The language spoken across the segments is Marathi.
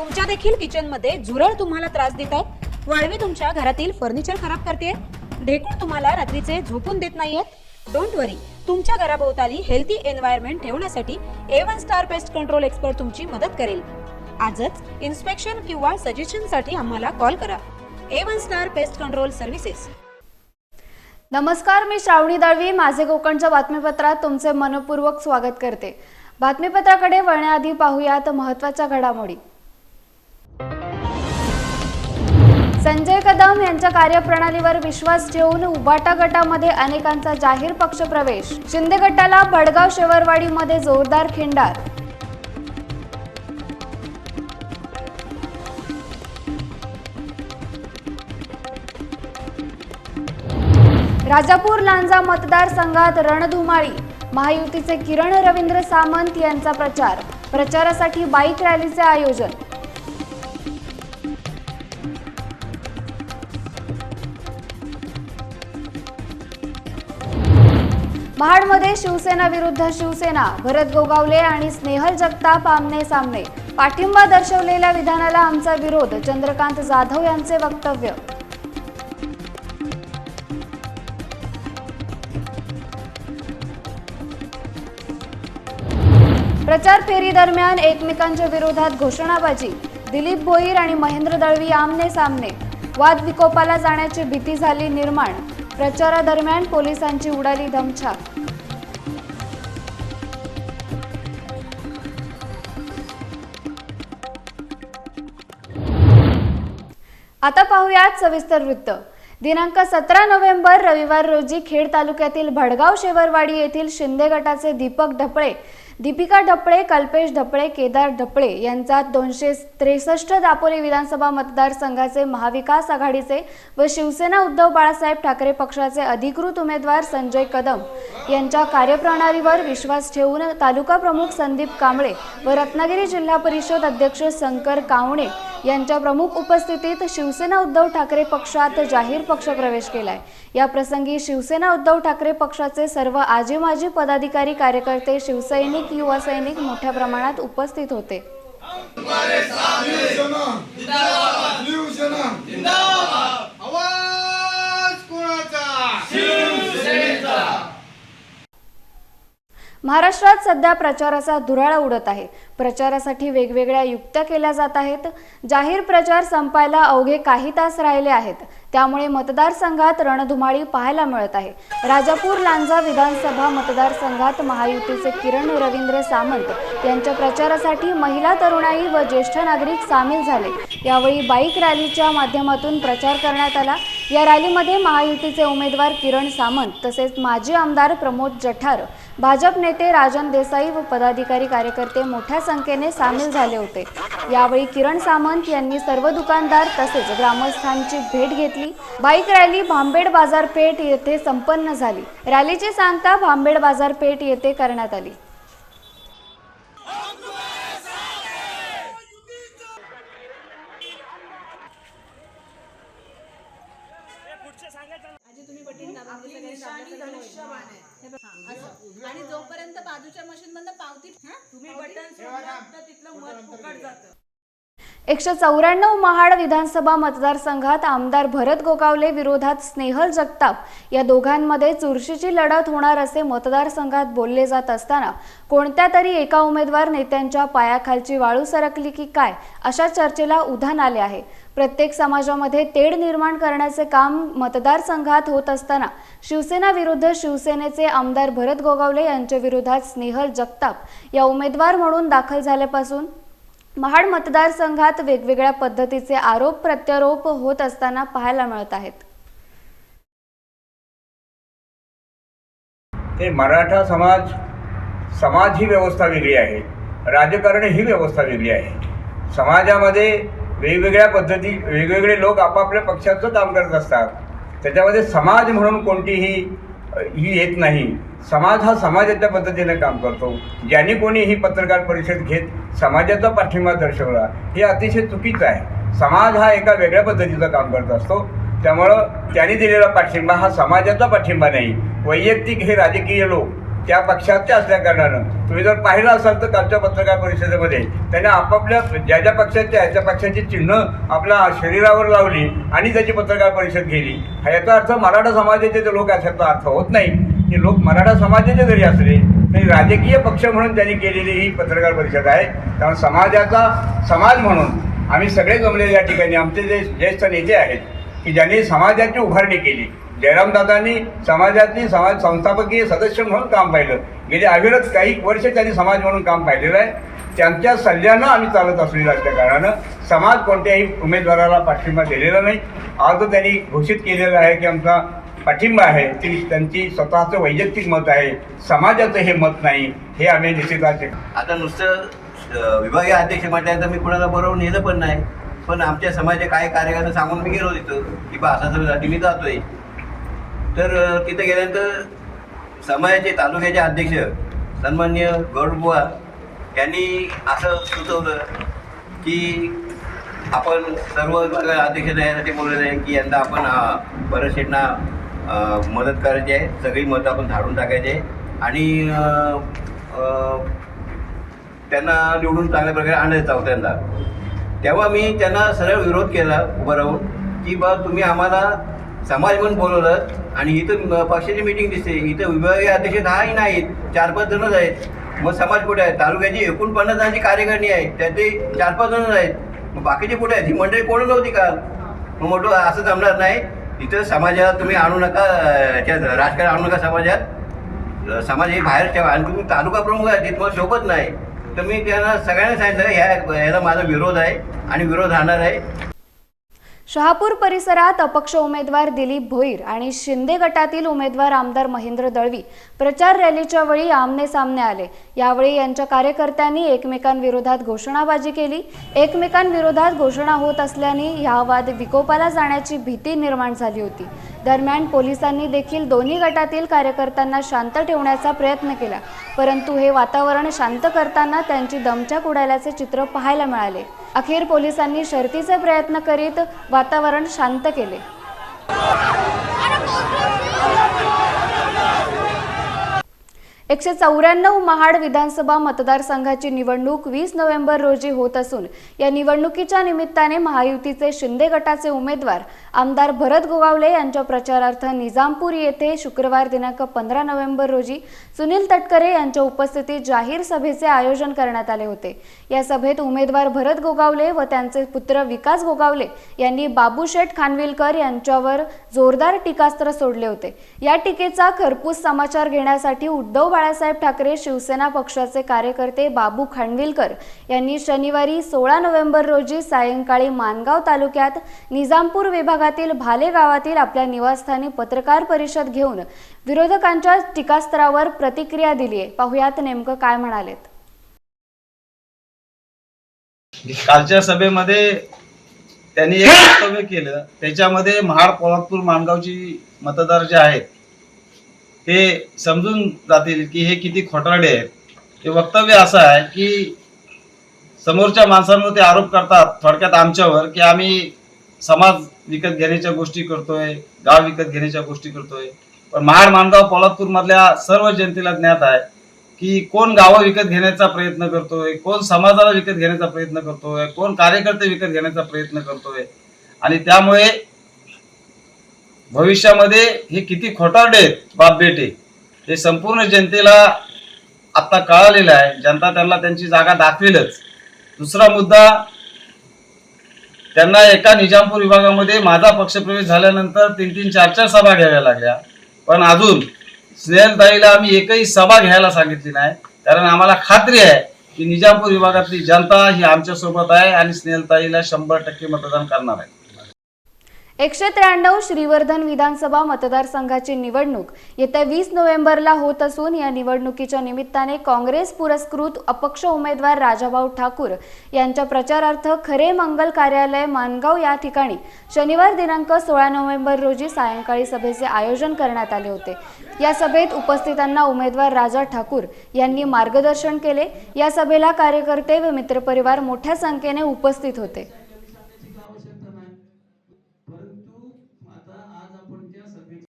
तुमच्या देखील किचनमध्ये झुरळ तुम्हाला त्रास देत आहेत. वाळवी तुमच्या घरातील फर्निचर खराब करते ढेकूळ तुम्हाला रात्रीचे झोपून देत नाहीयेत. डोंट वरी तुमच्या घराभोवताली हेल्थी एन्व्हायरमेंट ठेवण्यासाठी A one star pest control expert तुमची मदत करेल. आजच इन्स्पेक्शन किंवा सजेशनसाठी आम्हाला कॉल करा. A one star pest control services नमस्कार मी श्रावणी दळवी. माझे कोकणच्या बातमीपत्रात तुमचे मनपूर्वक स्वागत करते. बातमीपत्राकडे वळण्याआधी पाहूयात महत्त्वाच्या घडामोडी. संजय कदम यांच्या कार्यप्रणालीवर विश्वास ठेवून उबाटा गटामध्ये अनेकांचा जाहीर पक्षप्रवेश शिंदे गटाला भडगाव शेवरवाडीमध्ये जोरदार खिंडार. राजापूर लांजा मतदारसंघात रणधुमाळी. महायुतीचे किरण रवींद्र सामंत यांचा प्रचार. प्रचारासाठी बाईक रॅलीचे आयोजन. महाडमध्ये शिवसेना विरुद्ध शिवसेना भरत गोगावले आणि स्नेहल जगताप आमने सामने. पाठिंबा दर्शवलेल्या विधानाला आमचा विरोध चंद्रकांत जाधव यांचे वक्तव्य. प्रचार फेरी दरम्यान एकमेकांच्या विरोधात घोषणाबाजी. दिलीप भोईर आणि महेंद्र दळवी आमने सामने. वाद विकोपाला जाण्याची भीती झाली निर्माण. प्रचारादरम्यान पोलिसांची उडाली धमछाक. आता पाहूयात सविस्तर वृत्त. दिनांक सतरा नोव्हेंबर रविवार रोजी खेड तालुक्यातील भडगाव शेवरवाडी येथील शिंदे गटाचे दीपक ढपळे दीपिका ढपळे कल्पेश ढपळे केदार ढपळे यांचा दोनशे त्रेसष्ट दापोली विधानसभा मतदारसंघाचे महाविकास आघाडीचे व शिवसेना उद्धव बाळासाहेब ठाकरे पक्षाचे अधिकृत उमेदवार संजय कदम यांच्या कार्यप्रणालीवर विश्वास ठेवून तालुका प्रमुख संदीप कांबळे व रत्नागिरी जिल्हा परिषद अध्यक्ष शंकर कावणे यांच्या प्रमुख उपस्थितीत शिवसेना उद्धव ठाकरे पक्षात जाहीर पक्षप्रवेश केलाय. या प्रसंगी शिवसेना उद्धव ठाकरे पक्षाचे सर्व आजी माजी पदाधिकारी कार्यकर्ते शिवसैनिक युवा सैनिक मोठ्या प्रमाणात उपस्थित होते. महाराष्ट्रात सध्या प्रचाराचा धुराळा उडत आहे. प्रचारासाठी वेगवेगळ्या युक्त्या केल्या जात आहेत. जाहीर प्रचार संपायला अवघे काही तास राहिले आहेत. त्यामुळे मतदारसंघात रणधुमाळी पाहायला मिळत आहे. राजापूर लांजा विधानसभा मतदारसंघात महायुतीचे किरण रवींद्र सामंत यांच्या प्रचारासाठी महिला तरुणाई व ज्येष्ठ नागरिक सामील झाले. यावेळी बाईक रॅलीच्या माध्यमातून प्रचार करण्यात आला. या रॅलीमध्ये महायुतीचे उमेदवार किरण सामंत तसेच माजी आमदार प्रमोद जठार भाजप नेते राजन देसाई व पदाधिकारी कार्यकर्ते मोठ्या संख्येने सामील झाले होते. यावेळी किरण सामंत यांनी सर्व दुकानदार तसेच ग्रामस्थांची भेट घेतली. बाईक रॅली भांबेड बाजारपेठ येथे संपन्न झाली. रॅलीची सांगता भांबेड बाजारपेठ येथे करण्यात आली. आणि जोपर्यंत बाजूच्या मशीन मधनं पावती तुम्ही बटन तिथलं मत फुकट जातं. एकशे चौऱ्याण्णव महाड विधानसभा मतदारसंघात आमदार भरत गोगावले विरोधात स्नेहल जगताप. या दोघांमध्ये चुरशीची लढत होणार असे मतदारसंघात बोलले जात असताना कोणत्या तरी एका उमेदवार नेत्यांच्या पायाखालची वाळू सरकली की काय अशा चर्चेला उधाण आले आहे. प्रत्येक समाजामध्ये तेढ निर्माण करण्याचे काम मतदारसंघात होत असताना शिवसेना विरुद्ध शिवसेनेचे आमदार भरत गोगावले यांच्या विरोधात स्नेहल जगताप या उमेदवार म्हणून दाखल झाल्यापासून महाड मतदारसंघात वेगवेगळ्या पद्धतीचे आरोप प्रत्यारोप होत असताना पाहायला मिळत आहेत. ते मराठा समाज समाज ही व्यवस्था वेगळी आहे. राजकारण ही व्यवस्था वेगळी आहे. समाजामध्ये वेगवेगळ्या पद्धती वेगवेगळे लोक आपापल्या पक्षाचं काम करत असतात. त्याच्यामध्ये समाज म्हणून कोणतीही ही येत नाही. समाज हा समाजाच्या पद्धतीने काम करतो. ज्याने कोणी ही पत्रकार परिषद घेत समाजाचा पाठिंबा दर्शवला हे अतिशय चुकीचं आहे. समाज हा एका वेगळ्या पद्धतीचं काम करत असतो. त्यामुळं त्यांनी दिलेला पाठिंबा हा समाजाचा पाठिंबा नाही. वैयक्तिक हे राजकीय लोक त्या पक्षाचे असल्याकारणानं तुम्ही जर पाहिलं असाल तर कालच्या पत्रकार परिषदेमध्ये त्यांनी आपापल्या ज्या ज्या पक्षाचे आहे त्या पक्षाची चिन्ह आपल्या शरीरावर लावली आणि त्याची पत्रकार परिषद केली. याचा अर्थ मराठा समाजाचे जे लोक अशाचा अर्थ होत नाही. की लोक मराठा समाजाचे जरी असले तरी राजकीय पक्ष म्हणून त्यांनी केलेली ही पत्रकार परिषद आहे. त्यामुळे समाजाचा समाज म्हणून आम्ही सगळे जमलेले या ठिकाणी. आमचे जे ज्येष्ठ नेते आहेत की ज्यांनी समाजाची उभारणी केली जयरामदादांनी समाजातली समाज संस्थापकीय सदस्य म्हणून काम पाहिलं. गेले अविरत काही वर्ष त्यांनी समाज म्हणून काम पाहिलेलं आहे. त्यांच्या सल्ल्यानं आम्ही चालत असलेलं असल्या कारणानं समाज कोणत्याही उमेदवाराला पाठिंबा दिलेला नाही. आज त्यांनी घोषित केलेलं आहे की आमचा पाठिंबा आहे. ती त्यांची स्वतःचं वैयक्तिक मत आहे. समाजाचं हे मत नाही. हे आम्ही निश्चिताचे आता नुसतं विभागीय अध्यक्ष म्हटल्यानंतर मी कुणाला बरोबर नेलं पण नाही. पण आमच्या समाजाचे काय कार्यकर्ते सांगून मी गेलो तिथं की बा असा सभेसाठी मी जातोय. तर तिथे तिथं गेल्यानंतर समाजाचे तालुक्याचे अध्यक्ष सन्मान्य गौडबुवा यांनी असं सुचवलं की आपण सर्व विभाग यासाठी बोललेलं आहे की यंदा आपण अ, मदत करायची आहे. सगळी मतं आपण झाडून टाकायची आहे. आणि त्यांना निवडून चांगल्या प्रकारे आणायचं चौथ्यांदा तेव्हा मी त्यांना सरळ विरोध केला उभं राहून की बा तुम्ही आम्हाला समाज म्हणून बोलवलं. आणि इथं पक्षाची मिटिंग दिसते. इथं विभागीय अध्यक्ष दहाही नाहीत. चार पाच जणच आहेत. मग समाज कुठे आहे? तालुक्याची एकूण पन्नास जणांची कार्यकारिणी आहे. त्यातले चार पाच जणच आहेत. मग बाकीचे कुठे आहेत? ही मंडळी कोण नव्हती का मग म्हटलं असं जमणार नाही. इथं समाजात तुम्ही आणू नका याच्यात राजकारण आणू नका समाजात. समाज हे बाहेर ठेवा. आणि तुम्ही तालुका प्रमुख आहे तुम्हाला शोभत नाही. तर मी त्यांना सगळ्यांना सांगितलं ह्या याला माझा विरोध आहे आणि विरोध राहणार आहे. शहापूर परिसरात अपक्ष उमेदवार दिलीप भोईर आणि शिंदे गटातील उमेदवार आमदार महेंद्र दळवी प्रचार रॅलीच्या वेळी आमने सामने आले. यावेळी यांच्या कार्यकर्त्यांनी एकमेकांविरोधात घोषणाबाजी केली. एकमेकांविरोधात घोषणा होत असल्याने हा वाद विकोपाला जाण्याची भीती निर्माण झाली होती. दरम्यान पोलिसांनी देखील दोन्ही गटातील कार्यकर्त्यांना शांत ठेवण्याचा प्रयत्न केला. परंतु हे वातावरण शांत करताना त्यांची दमछाक उडाल्याचे चित्र पाहायला मिळाले. अखेर पोलिसांनी शर्तीचे प्रयत्न करीत वातावरण शांत केले. एकशे चौऱ्याण्णव महाड विधानसभा मतदारसंघाची निवडणूक वीस नोव्हेंबर रोजी होत असून या निवडणुकीच्या निमित्ताने महायुतीचे शिंदे गटाचे उमेदवार आमदार भरत गोगावले यांच्या प्रचारार्थ निजामपूर येथे शुक्रवार दिनांक पंधरा नोव्हेंबर रोजी सुनील तटकरे यांच्या उपस्थितीत जाहीर सभेचे आयोजन करण्यात आले होते. या सभेत उमेदवार भरत गोगावले व त्यांचे पुत्र विकास गोगावले यांनी बाबूशेठ खानविलकर यांच्यावर जोरदार टीकास्त्र सोडले होते. या टीकेचा खरपूस समाचार घेण्यासाठी उद्धव बाळासाहेब ठाकरे शिवसेना पक्षाचे कार्यकर्ते बाबू खांडविलकर यांनी शनिवारी सोळा नोव्हेंबर रोजी सायंकाळी मानगाव तालुक्यात निजामपूर विभागातील भाले गावातील आपल्या निवासस्थानी पत्रकार परिषद घेऊन विरोधकांच्या टीकास्त्रावर प्रतिक्रिया दिली आहे. पाहुयात नेमकं काय म्हणालेत. कालच्या सभेमध्ये त्यांनी एक वक्तव्य केलं. त्याच्यामध्ये महाड पोलादपूर माणगावची मतदार जे आहेत ते समजून जातील की हे किती खोटारडे आहेत. ते वक्तव्य असं आहे की समोरच्या माणसांवर ते आरोप करतात थोडक्यात आमच्यावर की आम्ही समाज विकत घेण्याच्या गोष्टी करतोय गाव विकत घेण्याच्या गोष्टी करतोय. पण महाड माणगाव पोलादपूर मधल्या सर्व जनतेला ज्ञात आहे की कोण गावं विकत घेण्याचा प्रयत्न करतोय कोण समाजाला विकत घेण्याचा प्रयत्न करतोय कोण कार्यकर्ते विकत घेण्याचा प्रयत्न करतोय. आणि त्यामुळे भविष्यामध्ये हे किती खोटारडे आहेत बाप बेटे. हे संपूर्ण जनतेला आत्ता कळालेलं आहे. जनता त्यांना त्यांची जागा दाखवेलच. दुसरा मुद्दा त्यांना एका निजामपूर विभागामध्ये माझा पक्षप्रवेश झाल्यानंतर तीन तीन चार चार सभा घ्याव्या लागल्या. पण अजून स्नेहलताईला आम्ही एकही सभा घ्यायला सांगितली नाही. कारण आम्हाला खात्री आहे की निजामपूर विभागातली जनता ही आमच्यासोबत आहे आणि स्नेहलताईला शंभर टक्के मतदान करणार आहे. एकशे त्र्याण्णव श्रीवर्धन विधानसभा मतदारसंघाची निवडणूक येत्या वीस नोव्हेंबरला होत असून या निवडणुकीच्या निमित्ताने काँग्रेस पुरस्कृत अपक्ष उमेदवार राजाभाऊ ठाकूर यांच्या प्रचारार्थ खरे मंगल कार्यालय मानगाव या ठिकाणी शनिवार दिनांक सोळा नोव्हेंबर रोजी सायंकाळी सभेचे आयोजन करण्यात आले होते. या सभेत उपस्थितांना उमेदवार राजा ठाकूर यांनी मार्गदर्शन केले. या सभेला कार्यकर्ते व मित्रपरिवार मोठ्या संख्येने उपस्थित होते.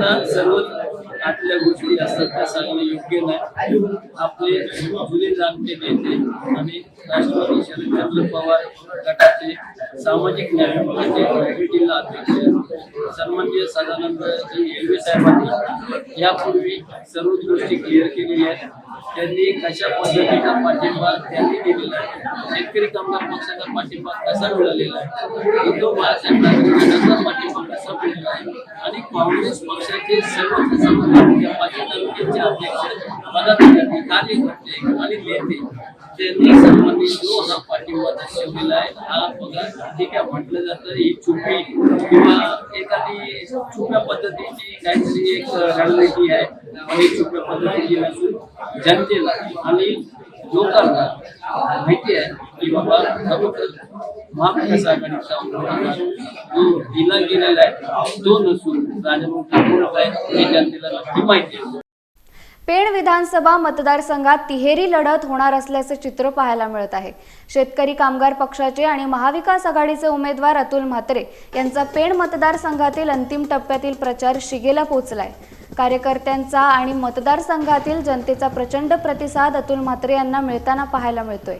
परंतु आता आतल्या गोष्टी असतात त्या सांगणं योग्य नाही. आपले जुने जाणते नेते आणि राष्ट्रवादी शरदचंद्र पवार गटाचे सामाजिक न्याय विभागाचे जिल्हा अध्यक्ष सन्माननीय सदानंद येळवे साहेबांनी यापूर्वी सर्वच गोष्टी क्लिअर केलेल्या आहेत. त्यांनी कशा पद्धतीचा पाठिंबा त्यांनी दिलेला आहे? शेतकरी कामगार पक्षाचा पाठिंबा कसा मिळालेला आहे? उद्धव बाळासाहेब ठाकरे गटाचा पाठिंबा कसा मिळाला आहे? आणि काँग्रेस पक्षाचे सर्व या तालुक्याचे अध्यक्ष पदाधिकारी कार्यकर्ते आणि नेते त्यांनी सर्वांनी हा पाठिंबा दर्शवलेला आहे हा ठीक आहे म्हटलं जातं ही चुकी किंवा एखादी छुप्या पद्धतीची काहीतरी एक रणनीती आहे आणि पद्धतीची नसून जनतेला आणि लोकांना माहिती आहे की बाबा खरोखर महाविकास आघाडीचा उमेदवार जो दिला गेलेला आहे तो नसून राजाभाऊ आहे हे जनतेला नक्की माहिती आहे पेण विधानसभा मतदारसंघात तिहेरी लढत होणार असल्याचे चित्र पाहायला मिळत आहे. शेतकरी कामगार पक्षाचे आणि महाविकास आघाडीचे उमेदवार अतुल म्हात्रे यांचा पेण मतदारसंघातील अंतिम टप्प्यातील प्रचार शिगेला पोहोचलाय. कार्यकर्त्यांचा आणि मतदारसंघातील जनतेचा प्रचंड प्रतिसाद अतुल म्हात्रे यांना मिळताना पाहायला मिळतोय.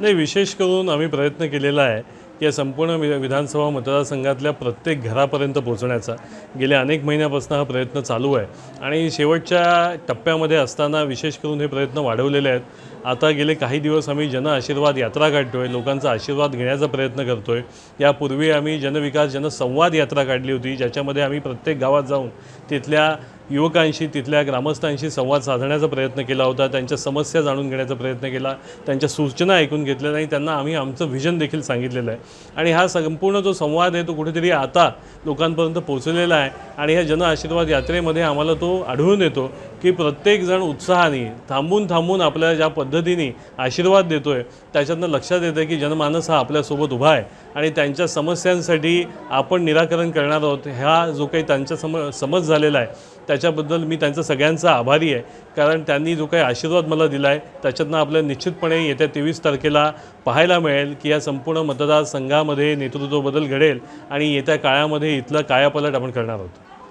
नाही विशेष करून आम्ही प्रयत्न केलेला आहे की या संपूर्ण वि विधानसभा मतदारसंघातल्या प्रत्येक घरापर्यंत पोहोचण्याचा. गेल्या अनेक महिन्यापासून हा प्रयत्न चालू आहे. आणि शेवटच्या टप्प्यामध्ये असताना विशेष करून हे प्रयत्न वाढवलेले आहेत. आता गेले काही दिवस आम्ही जन आशीर्वाद यात्रा काढतो आहे लोकांचा आशीर्वाद घेण्याचा प्रयत्न करतो आहे यापूर्वी आम्ही जनविकास जनसंवाद यात्रा काढली होती ज्याच्यामध्ये आम्ही प्रत्येक गावात जाऊन तिथल्या युवकांशी तिथल्या ग्रामस्थांशी संवाद साधण्याचा प्रयत्न केला होता. त्यांच्या समस्या जाणून घेण्याचा प्रयत्न केला. त्यांच्या सूचना ऐकून घेतल्या आणि त्यांना आम्ही आमचं व्हिजन देखील सांगितलेलं आहे. आणि हा संपूर्ण जो संवाद आहे तो कुठेतरी आता लोकांपर्यंत पोहोचलेला आहे. आणि ह्या जन आशीर्वाद यात्रेमध्ये आम्हाला तो आढळून येतो की प्रत्येकजण उत्साहाने थांबून थांबून आपल्या ज्या पद्धतीने आशीर्वाद देतो आहे त्याच्यातनं लक्षात येतं की जनमानस हा आपल्यासोबत उभा आहे. आणि त्यांच्या समस्यांसाठी आपण निराकरण करणार आहोत. ह्या जो काही त्यांच्या सम समज झालेला आहे त्या त्याच्याबद्दल मी त्यांचा सगळ्यांचा आभारी आहे. कारण त्यांनी जो काही आशीर्वाद मला दिला आहे त्याच्यातनं आपल्याला निश्चितपणे येत्या तेवीस तारखेला पाहायला मिळेल की या संपूर्ण मतदारसंघामध्ये नेतृत्व बदल घडेल आणि येत्या काळामध्ये इथलं कायापालट आपण करणार आहोत.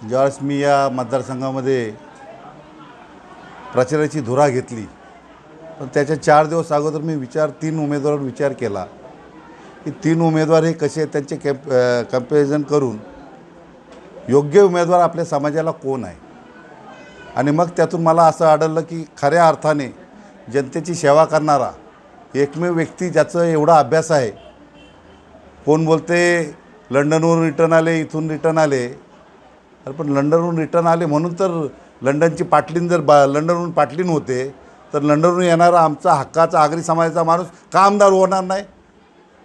ज्यावेळेस मी या मतदारसंघामध्ये प्रचाराची धुरा घेतली पण त्याच्या चार दिवस अगोदर मी विचार तीन उमेदवारांवर विचार केला की तीन उमेदवार हे कसे त्यांचे कॅम्प कंपॅरिझन करून योग्य उमेदवार आपल्या समाजाला कोण आहे? आणि मग त्यातून मला असं आढळलं की खऱ्या अर्थाने जनतेची सेवा करणारा एकमेव व्यक्ती ज्याचं एवढा अभ्यास आहे. कोण बोलते लंडनवरून रिटर्न आले इथून रिटर्न आले. अरे पण लंडनवरून रिटर्न आले म्हणून तर लंडनची पाटलीन जर बा लंडनवरून पाटलीन होते तर लंडनवरून येणारा आमचा हक्काचा आगरी समाजाचा माणूस का आमदार होणार नाही?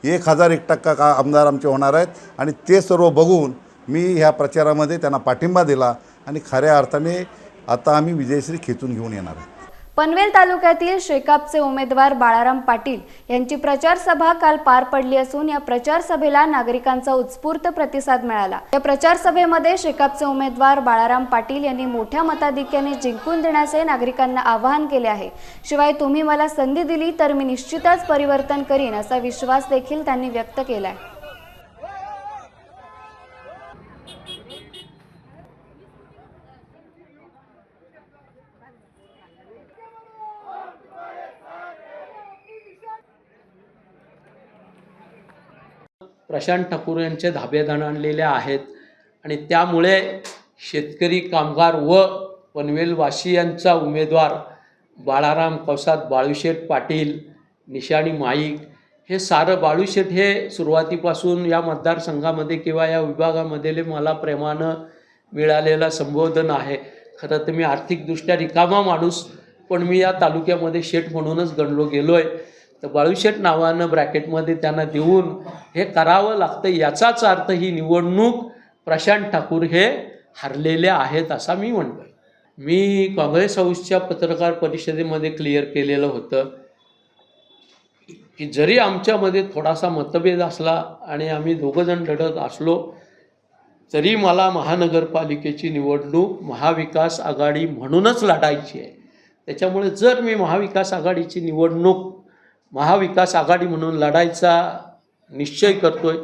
एक हजार एक टक्का का आमदार आमचे होणार आहेत आणि ते सर्व बघून मी ह्या प्रचारामध्ये त्यांना पाठिंबा दिला आणि खऱ्या अर्थाने आता आम्ही विजयश्री खेचून घेऊन येणार आहोत. पनवेल तालुक्यातील शेकापचे उमेदवार बाळाराम पाटील यांची प्रचारसभा काल पार पडली असून या प्रचारसभेला नागरिकांचा उत्स्फूर्त प्रतिसाद मिळाला. या प्रचारसभेमध्ये शेकापचे उमेदवार बाळाराम पाटील यांनी मोठ्या मताधिक्याने जिंकून देण्याचे नागरिकांना आवाहन केले आहे. शिवाय तुम्ही मला संधी दिली तर मी निश्चितच परिवर्तन करीन असा विश्वास देखील त्यांनी व्यक्त केला आहे प्रशांत ठाकूर यांचे धाबेदान आणलेले आहेत. आणि त्यामुळे शेतकरी कामगार व पनवेलवासियांचा उमेदवार बाळाराम कवसात बाळूशेठ पाटील निशाणी माईक हे सारं बाळूशेठ हे सुरुवातीपासून या मतदारसंघामध्ये किंवा या विभागामध्ये मला प्रेमानं मिळालेलं संबोधन आहे. खरं तर मी आर्थिकदृष्ट्या रिकामा माणूस पण मी या तालुक्यामध्ये शेठ म्हणूनच गणलो गेलो आहे तर बाळूशेठ नावानं ब्रॅकेटमध्ये त्यांना देऊन हे करावं लागतं याचाच अर्थ ही निवडणूक प्रशांत ठाकूर हे हरलेले आहेत असा मी म्हणतो मी काँग्रेस हाऊसच्या पत्रकार परिषदेमध्ये क्लिअर केलेलं होतं की जरी आमच्यामध्ये थोडासा मतभेद असला आणि आम्ही दोघंजण लढत असलो तरी मला महानगरपालिकेची निवडणूक महाविकास आघाडी म्हणूनच लढायची आहे. त्याच्यामुळे जर मी महाविकास आघाडीची निवडणूक महाविकास आघाडी म्हणून लढायचा निश्चय करतोय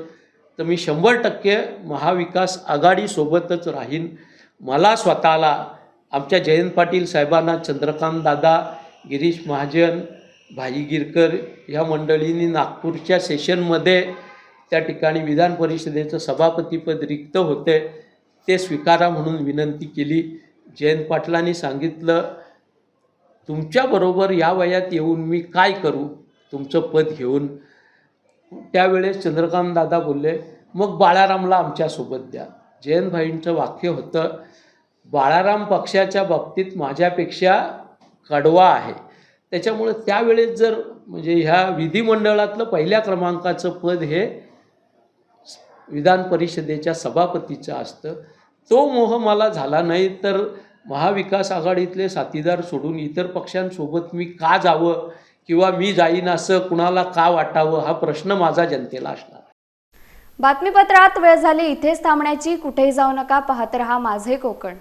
तर मी शंभर टक्के महाविकास आघाडीसोबतच राहीन. मला स्वतःला आमच्या जयंत पाटील साहेबांना चंद्रकांत दादा गिरीश महाजन भाई गिरकर ह्या मंडळींनी नागपूरच्या सेशनमध्ये त्या ठिकाणी विधान परिषदेचं सभापतीपद रिक्त होते ते स्वीकारा म्हणून विनंती केली. जयंत पाटलांनी सांगितलं तुमच्याबरोबर या वयात येऊन मी काय करू? तुमचं पद घेऊन. त्यावेळेस चंद्रकांत दादा बोलले मग बाळारामला आमच्यासोबत द्या. जयंतभाईंचं वाक्य होतं बाळाराम पक्षाच्या बाबतीत माझ्यापेक्षा कडवा आहे. त्याच्यामुळे त्यावेळेस जर म्हणजे ह्या विधिमंडळातलं पहिल्या क्रमांकाचं पद हे विधान परिषदेच्या सभापतीचं असतं. तो मोह मला झाला नाही तर महाविकास आघाडीतले साथीदार सोडून इतर पक्षांसोबत मी का जावं? किंवा मी जाईन असं कुणाला का वाटावं हा प्रश्न माझा जनतेला असणार. बातमीपत्रात वेळ झाली इथेच थांबण्याची कुठेही जाऊ नका पाहत रहा माझे कोकण.